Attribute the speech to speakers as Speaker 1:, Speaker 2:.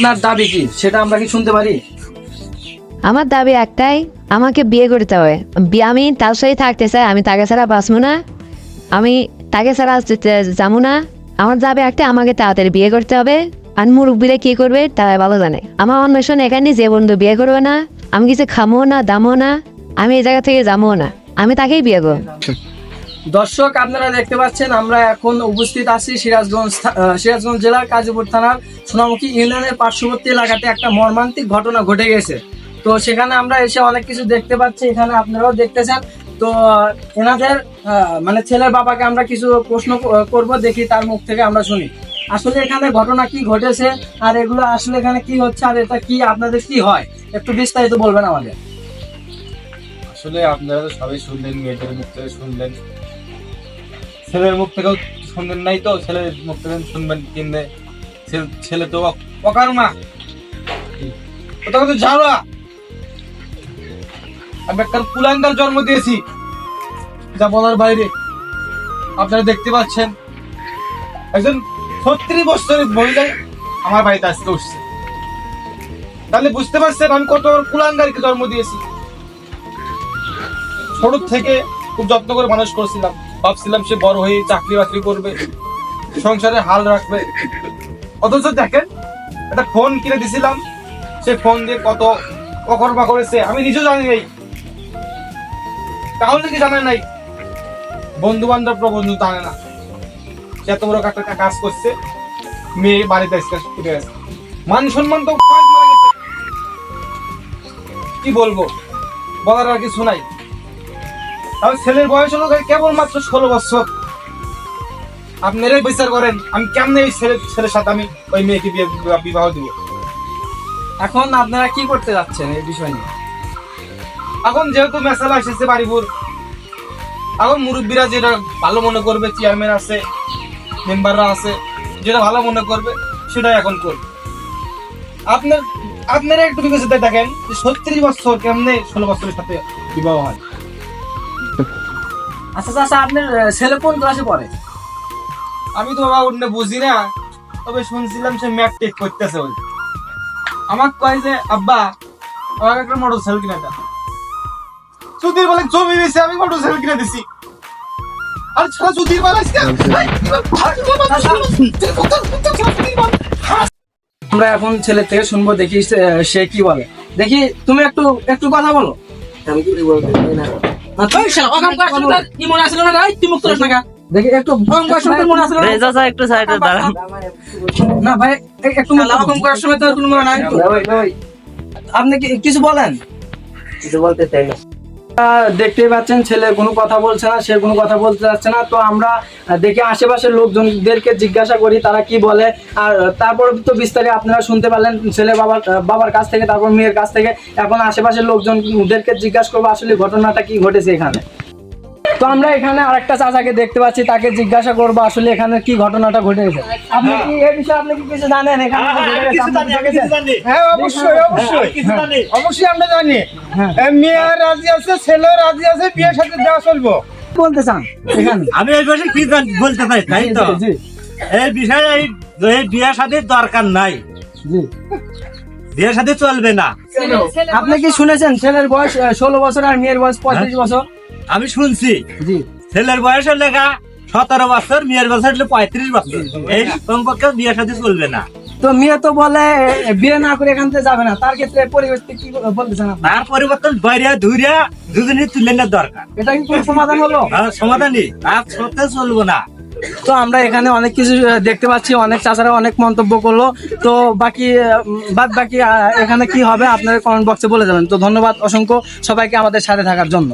Speaker 1: আপনার দাবি কি? সেটা আমরা কি শুনতে পারি?
Speaker 2: আমার দাবি একটাই, আমাকে বিয়ে করতে হবে। আমি তার সাথে থাকতে চাই, আমি তাকে ছাড়া বাঁচবো না। আমি তাকে ছাড়া যাব না। আমার দাবি একটা আমাকে তাড়াতাড়ি বিয়ে করতে হবে। আর মুরব্বীরা কি করবে, তারা ভালো জানে। আমার অন্বেষণ এখানে যে বন্ধু বিয়ে করবে না, আমি কিছু খামো না, দামো না, আমি এই জায়গা থেকে যাব না। আমি তাকেই বিয়ে করব।
Speaker 1: দর্শক, আপনারা দেখতে পাচ্ছেন, আমরা এখন উপস্থিত আছি সিরাজগঞ্জ সিরাজগঞ্জ জেলার কাজীপুর থানার সোনামুখী ইউনিয়নের পার্শ্ববর্তী এলাকাতে একটা মর্মান্তিক ঘটনা ঘটে গেছে। তো সেখানে আমরা এসে অনেক কিছু দেখতে পাচ্ছি, এখানে আপনারাও দেখতেছেন। তো, এনাদের মানে ছেলের বাবাকে আমরা কিছু প্রশ্ন করব, দেখি তার মুখ থেকে আমরা শুনি। আসলে এখানে ঘটনা কি ঘটেছে, আর এগুলো আসলে এখানে কি হচ্ছে, আর এটা কি আপনাদের কি হয়? একটু বিস্তারিত বলবেন আমাদের।
Speaker 3: আসলে আপনারা তো সবাই শুনলেন, মেয়েদের মুখ থেকে শুনলেন। ছেলের মুখ থেকেও শুনলেন নাই তো, ছেলের মুখ থেকে শুনবেন কিনবে। ছেলে- তো অকারমা কোথাও তো না আমি একটা কুলাঙ্গার জন্ম দিয়েছি। যা বলার বাইরে। আপনারা দেখতে পাচ্ছেন, একজন ছত্রিশ বছরের মহিলা আমার বাড়িতে আজকে উঠছে। তাহলে বুঝতে পারছেন আমি কত কুলাঙ্গারকে জন্ম দিয়েছি। ছোট থেকে খুব যত্ন করে মানুষ করেছিলাম। ভাবছিলাম সে বড় হয়ে চাকরি বাকরি করবে, সংসারে হাল রাখবে। অথচ দেখেন, একটা ফোন কিনে দিছিলাম, সে ফোন দিয়ে কত অকর্মা করেছে আমি নিজেও জানি নাই। তাহলে কি জানে নাই? বন্ধু বান্ধব বন্ধু জানে না। সে এত বড় একটা কাজ করছে, মেয়ে বাড়িতে ফিরে গেছে মান সম্মান তো। কি বলব? বলার আর কিছু নাই। আমি ছেলের বয়স হলো কেবলমাত্র ষোলো বছর। আপনারাই বিচার করেন, আমি কেমনে এই ছেলে ছেলের সাথে আমি ওই মেয়েকে বিয়ে বিবাহ দিব?
Speaker 1: এখন আপনারা কি করতে যাচ্ছেন এই বিষয় নিয়ে?
Speaker 3: এখন যেহেতু মেসালা এসেছে বাড়িপুর, এখন মুরব্বীরা যেটা ভালো মনে করবে চেয়ারম্যান আছে মেম্বাররা আছে, যেটা ভালো মনে করবে, সেটাই এখন করবে। আপনার আপনারা একটু বিবেচিত দেখেন যে ছত্রিশ বছর কেমনে ষোলো বছরের সাথে বিবাহ হয়।
Speaker 1: আচ্ছা চাচা আপনার ছেলে কোন ক্লাসে পড়ে?
Speaker 3: আমি তো বাবা অন্য বুঝি না তবে শুনছিলাম সে ম্যাপ টেক করতেছে ওই আমার কয় যে আব্বা আমাকে একটা মোটর সাইকেল কিনে দাও। সুধীর বলে জমি দিয়েছে আমি মোটর সাইকেল কিনে দিছি। আর ছাড়া সুধীর বলে
Speaker 1: আমরা এখন ছেলে থেকে শুনব দেখি সে- সে কি বলে। দেখি তুমি একটু একটু কথা বলো।
Speaker 4: আমি কি বলতে না।
Speaker 1: দেখি একটু অকাম করার সময় তোর মনে আছে না?
Speaker 2: একটু সাইডে দাঁড়ান
Speaker 1: না ভাই এ- একটু অকাম করার সময় তো কোনো নাই। আপনি কি কিছু বলেন?
Speaker 4: কিছু বলতে চাই না।
Speaker 1: দেখতেই পাচ্ছেন, ছেলে কোনো কথা বলছে না, সে কোনো কথা বলতে যাচ্ছে না। তো আমরা দেখে আশেপাশের লোকজনদেরকে জিজ্ঞাসা করি, তারা কি বলে। আর তারপর তো বিস্তারিত আপনারা শুনতে পারলেন, ছেলে বাবার বাবার কাছ থেকে, তারপর মেয়ের কাছ থেকে। এখন আশেপাশের লোকজনদেরকে জিজ্ঞাসা করব, আসলে ঘটনাটা কি ঘটেছে এখানে? তো আমরা এখানে আরেকটা চাচাকে দেখতে পাচ্ছি তাকে জিজ্ঞাসা করব আসলে এখানে কি ঘটনাটা ঘটেছে। আপনি কি এই বিষয়ে আপনি কি কিছু জানেন? এখানে গেছে? আপনি কি দেখেছেন?
Speaker 5: হ্যাঁ অবশ্যই অবশ্যই। অবশ্যই আমরা জানি।
Speaker 1: হ্যাঁ।
Speaker 5: এ, মেয়ে রাজি আছে ছেলে রাজি আছে বিয়ের সাথে দেওয়া চলবো।
Speaker 1: বলতে চান এখানে?
Speaker 6: আমি এই বিষয়ে কি জান- বলতে চাই তাই তো? এই বিষয়ে এই এই বিয়ে শাদীর দরকার নাই।
Speaker 1: জি।
Speaker 6: বিয়ে শাদী চলবে না।
Speaker 1: আপনি কি শুনেছেন ছেলের বয়স ষোলো বছর আর মেয়ের বয়স পঁয়ত্রিশ বছর?
Speaker 6: আমি শুনছি
Speaker 1: জি।
Speaker 6: ছেলের বয়স লেখা সতেরো বছর মেয়ের বয়স হলে পঁয়ত্রিশ বছর। এই সম্পর্কে বিয়ে শাদী চলবে না।
Speaker 1: তো মেয়ে তো বলে বিয়ে না করে এখান থেকে যাবে না। তার ক্ষেত্রে পরিবেশ কি বলতেছেন
Speaker 6: তার পরিবর্তন বাইরে ধুরিয়া দুজনে তুলে নেওয়ার দরকার।
Speaker 1: এটা কি কোনো সমাধান হলো?
Speaker 6: সমাধানই আর সত্যি চলবো না।
Speaker 1: তো আমরা এখানে অনেক কিছু দেখতে পাচ্ছি। অনেক চাচারা অনেক মন্তব্য করল। তো বাকি বাদ বাকি এখানে কি হবে আপনারা কমেন্ট বক্সে বলে যাবেন তো ধন্যবাদ অসংখ্য সবাইকে আমাদের সাথে থাকার জন্য।